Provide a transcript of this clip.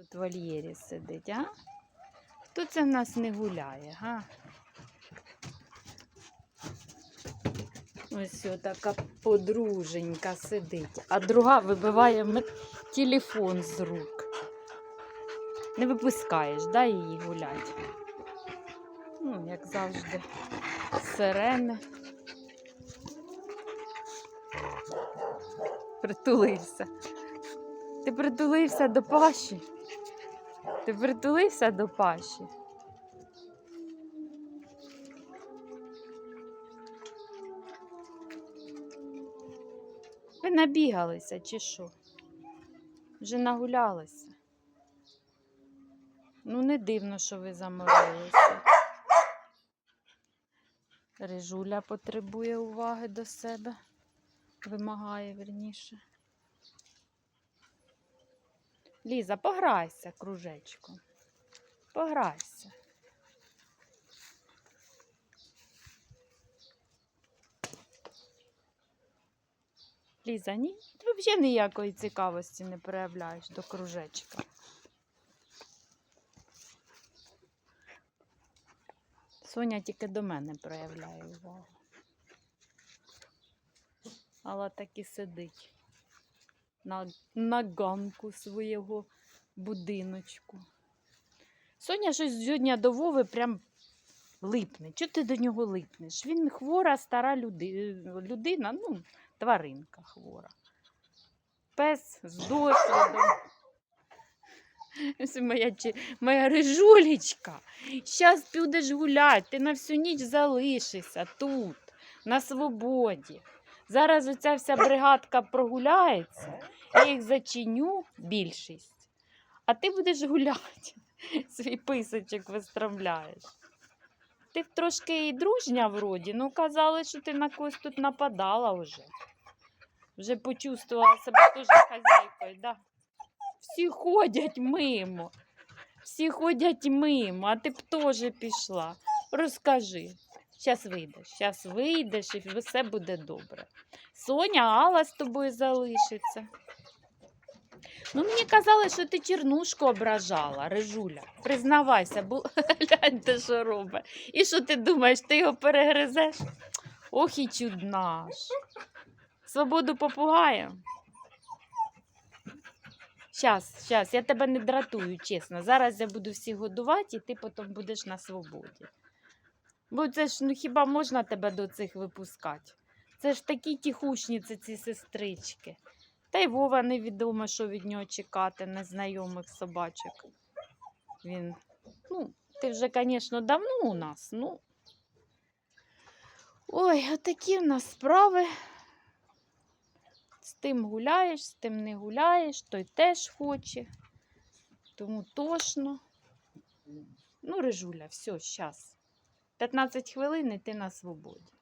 Тут в вольєрі сидить, а? Хто це в нас не гуляє, га? Ось така подруженька сидить, а друга вибиває телефон з рук. Не випускаєш, да, її гулять. Ну, як завжди, сирени. Притулився. Ти притулився до паші. Ти притулився до паші. Ви набігалися чи що? Вже нагулялися. Ну, не дивно, що ви заморилися. Рижуля потребує уваги до себе. Вимагає вірніше. Ліза, пограйся кружечком. Пограйся. Ліза, ні? Ти взагалі ніякої цікавості не проявляєш до кружечка. Соня тільки до мене проявляє увагу. Але так і сидить на, на ганку свого будиночку. Соня щось дня до Вови прям липне. Чого ти до нього липнеш? Він хвора, стара люди... людина, ну, тваринка хвора. Пес з досвідом. Моя, моя рижулечка. Щас підеш гулять, ти на всю ніч залишишся тут, на свободі. Зараз оця вся бригадка прогуляється, я їх зачиню більшість, а ти будеш гуляти, свій писочок вистромляєш. Ти трошки і дружня вроді, ну казали, що ти на когось тут нападала вже. Вже почувствувала себе теж хазяйкою, да? Всі ходять мимо. Всі ходять мимо, а ти б теж пішла. Розкажи. Зараз вийдеш, зараз вийдеш і все буде добре. Соня, Алла з тобою залишиться. Ну, мені казали, що ти чернушку ображала, Рижуля. Признавайся, бо гляньте, що робить. І що ти думаєш, ти його перегризеш? Ох і чуднаш. Свободу попугаєм. Щас, щас, я тебе не дратую, чесно. Зараз я буду всіх годувати, і ти потім будеш на свободі. Бо це ж ну хіба можна тебе до цих випускати? Це ж такі тихушниці, ці сестрички. Та й Вова невідомо, що від нього чекати, незнайомих собачок. Він, ну, ти вже, звісно, давно у нас, ну. Ой, отакі в нас справи. З тим гуляєш, з тим не гуляєш, той теж хоче. Тому тошно. Ну, Рижуля, все, щас. 15 хвилин і ти на свободі.